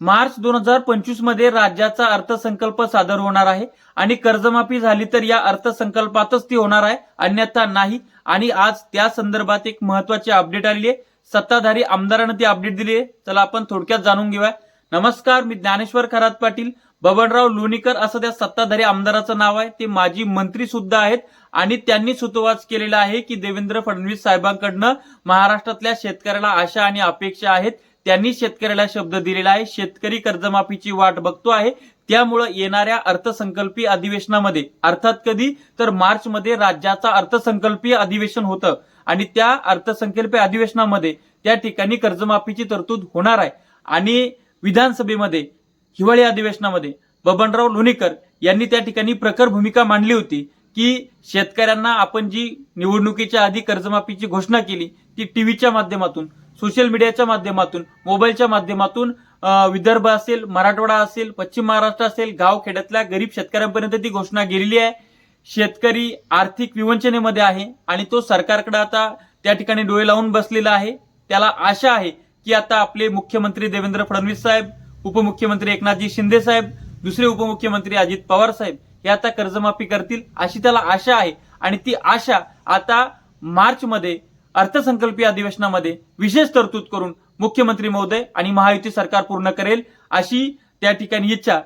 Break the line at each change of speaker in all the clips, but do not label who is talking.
मार्च दोन हजार पंचवीसमध्ये राज्याचा अर्थसंकल्प सादर होणार आहे आणि कर्जमाफी झाली तर या अर्थसंकल्पातच ती होणार आहे अन्यथा नाही. आणि आज त्या संदर्भात एक महत्वाची अपडेट आलेली आहे. सत्ताधारी आमदारानं ती अपडेट दिली आहे. चला आपण थोडक्यात जाणून घेऊया. नमस्कार मी ज्ञानेश्वर खरात पाटील. बबनराव लोणीकर असं त्या सत्ताधारी आमदाराचं नाव आहे. ते माजी मंत्री सुद्धा आहेत आणि त्यांनी सुतोवाच केलेला आहे की देवेंद्र फडणवीस साहेबांकडनं महाराष्ट्रातल्या शेतकऱ्याला आशा आणि अपेक्षा आहेत. त्यांनी शेतकऱ्याला शब्द दिलेला आहे. शेतकरी कर्जमाफीची वाट बघतो आहे. त्यामुळं येणाऱ्या अर्थसंकल्पीय अधिवेशनामध्ये अर्थात कधी? तर मार्च मध्ये राज्याचा अर्थसंकल्पीय अधिवेशन होतं. आणि त्या अर्थसंकल्पीय अधिवेशनामध्ये त्या ठिकाणी कर्जमाफीची तरतूद होणार आहे. आणि विधानसभेमध्ये हिवाळी अधिवेशनामध्ये बबनराव लोणीकर यांनी त्या ठिकाणी प्रखर भूमिका मांडली होती की शेतकऱ्यांना आपण जी निवडणुकीच्या आधी कर्जमाफीची घोषणा केली ती टीव्हीच्या माध्यमातून सोशल मीडियाच्या माध्यमातून मोबाईलच्या माध्यमातून विदर्भ असेल मराठवाडा असेल पश्चिम महाराष्ट्र असेल गाव खेड्यातल्या गरीब शेतकऱ्यांपर्यंत ती घोषणा गेलेली आहे. शेतकरी आर्थिक विवंचनेमध्ये आहे आणि तो सरकारकडे आता त्या ठिकाणी डोळे लावून बसलेला आहे. त्याला आशा आहे की आता आपले मुख्यमंत्री देवेंद्र फडणवीस साहेब उपमुख्यमंत्री एकनाथजी शिंदे साहेब दुसरे उपमुख्यमंत्री अजित पवार साहेब हे आता कर्जमाफी करतील अशी त्याला आशा आहे. आणि ती आशा आता मार्चमध्ये अर्थसंकल्पीय अधिवेशनामध्ये विशेष तरतूद करून मुख्यमंत्री महोदय आणि महायुती सरकार पूर्ण करेल अशी त्या ठिकाणी इच्छा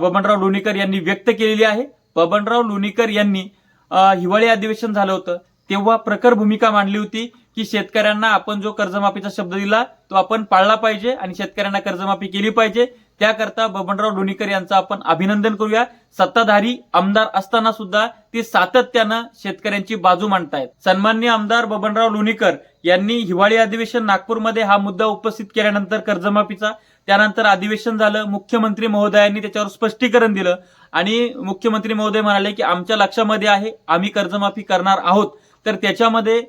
बबनराव लोणीकर यांनी व्यक्त केलेली आहे. बबनराव लोणीकर यांनी हिवाळी अधिवेशन झालं होतं. तेव्हा प्रखर भूमिका मांडली होती की शेतकऱ्यांना आपण जो कर्जमाफीचा शब्द दिला तो आपण पाळला पाहिजे आणि शेतकऱ्यांना कर्जमाफी केली पाहिजे. त्याकरता बबनराव लोणीकर यांचं आपण अभिनंदन करूया. सत्ताधारी आमदार असताना सुद्धा ते सातत्यानं शेतकऱ्यांची बाजू मांडतायत. सन्मान्य आमदार बबनराव लोणीकर यांनी हिवाळी अधिवेशन नागपूरमध्ये हा मुद्दा उपस्थित केल्यानंतर कर्जमाफीचा त्यानंतर अधिवेशन झालं मुख्यमंत्री महोदयांनी त्याच्यावर स्पष्टीकरण दिलं आणि मुख्यमंत्री महोदय म्हणाले की आमच्या लक्षामध्ये आहे आम्ही कर्जमाफी करणार आहोत. तर त्याच्यामध्ये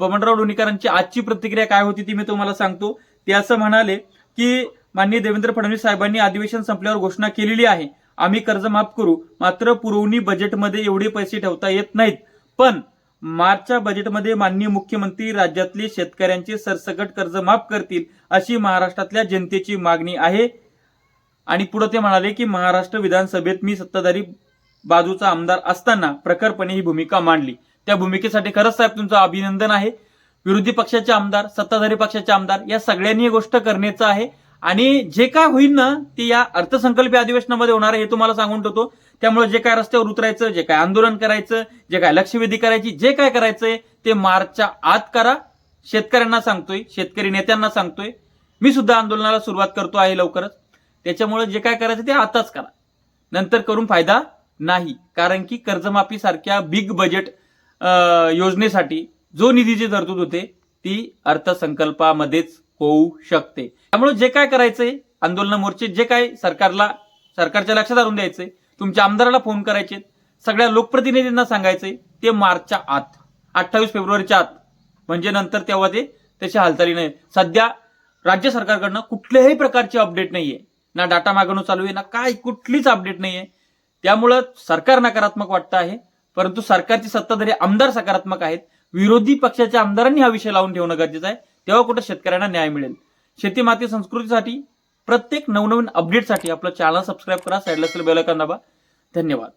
बबनराव लोणीकरांची आजची प्रतिक्रिया काय होती ती मी तुम्हाला सांगतो. ते असं म्हणाले की माननीय देवेंद्र फडणवीस साहेबांनी अधिवेशन संपल्यावर घोषणा केलेली आहे. आम्ही कर्ज माफ करू. मात्र पुरवणी बजेटमध्ये एवढे पैसे ठेवता येत नाहीत. पण मार्चच्या बजेटमध्ये माननीय मुख्यमंत्री राज्यातले शेतकऱ्यांचे सरसकट कर्ज माफ करतील अशी महाराष्ट्रातल्या जनतेची मागणी आहे. आणि पुढे ते म्हणाले की महाराष्ट्र विधानसभेत मी सत्ताधारी बाजूचा आमदार असताना प्रखरपणे ही भूमिका मांडली. त्या भूमिकेसाठी खरंच साहेब तुमचं अभिनंदन आहे. विरोधी पक्षाचे आमदार सत्ताधारी पक्षाचे आमदार या सगळ्यांनी गोष्ट करण्याचं आहे. आणि जे काय होईल ना ते या अर्थसंकल्पीय अधिवेशनामध्ये होणार आहे हे तुम्हाला सांगून ठेवतो. त्यामुळे जे काय रस्त्यावर उतरायचं जे काय आंदोलन करायचं जे काय लक्षवेधी करायची जे काय करायचंय ते मार्चच्या आत करा. शेतकऱ्यांना सांगतोय शेतकरी नेत्यांना सांगतोय. मी सुद्धा आंदोलनाला सुरुवात करतो आहे लवकरच. त्याच्यामुळे जे काय करायचं ते आताच करा. नंतर करून फायदा नाही. कारण की कर्जमाफी सारख्या बिग बजेट योजनेसाठी जो निधीची तरतूद होते ती अर्थसंकल्पामध्येच होऊ शकते. त्यामुळे जे काय करायचंय आंदोलन मोर्चे जे काय सरकारला सरकारच्या लक्षात आणून द्यायचंय तुमच्या आमदाराला फोन करायचे सगळ्या लोकप्रतिनिधींना सांगायचंय ते मार्चच्या आत अठ्ठावीस फेब्रुवारीच्या आत. म्हणजे नंतर तेव्हा ते त्याची हालचाली नाही. सध्या राज्य सरकारकडनं कुठल्याही प्रकारची अपडेट नाहीये. ना डाटा मागवणं चालू आहे ना काय कुठलीच अपडेट नाहीये. त्यामुळं सरकार नकारात्मक वाटतं आहे परंतु सरकारची सत्ताधारी आमदार सकारात्मक आहेत. विरोधी पक्षाच्या आमदारांनी हा विषय लावून ठेवणं गरजेचं आहे. तेव्हा कुठं शेतकऱ्यांना न्याय मिळेल. शेती माती संस्कृतीसाठी प्रत्येक नवनवीन अपडेटसाठी आपलं चॅनल सबस्क्राईब करा साईडला असेल बेल दाबा. धन्यवाद.